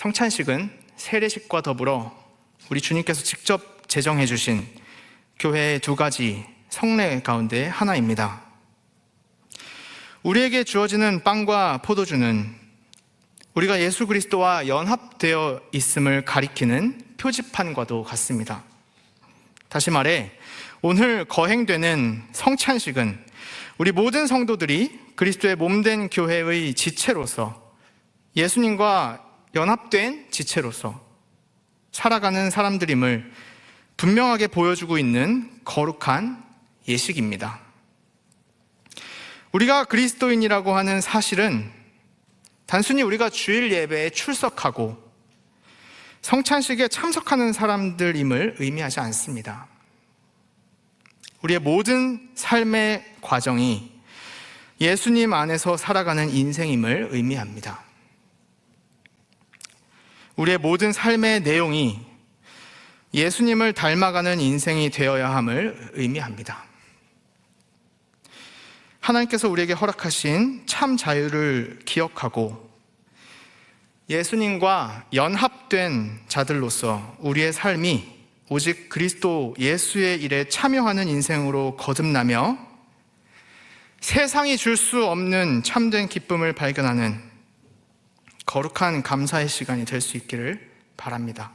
성찬식은 세례식과 더불어 우리 주님께서 직접 제정해 주신 교회의 두 가지 성례 가운데 하나입니다. 우리에게 주어지는 빵과 포도주는 우리가 예수 그리스도와 연합되어 있음을 가리키는 표지판과도 같습니다. 다시 말해, 오늘 거행되는 성찬식은 우리 모든 성도들이 그리스도의 몸된 교회의 지체로서 예수님과 연합된 지체로서 살아가는 사람들임을 분명하게 보여주고 있는 거룩한 예식입니다. 우리가 그리스도인이라고 하는 사실은 단순히 우리가 주일 예배에 출석하고 성찬식에 참석하는 사람들임을 의미하지 않습니다. 우리의 모든 삶의 과정이 예수님 안에서 살아가는 인생임을 의미합니다. 우리의 모든 삶의 내용이 예수님을 닮아가는 인생이 되어야 함을 의미합니다. 하나님께서 우리에게 허락하신 참 자유를 기억하고 예수님과 연합된 자들로서 우리의 삶이 오직 그리스도 예수의 일에 참여하는 인생으로 거듭나며 세상이 줄 수 없는 참된 기쁨을 발견하는 거룩한 감사의 시간이 될 수 있기를 바랍니다.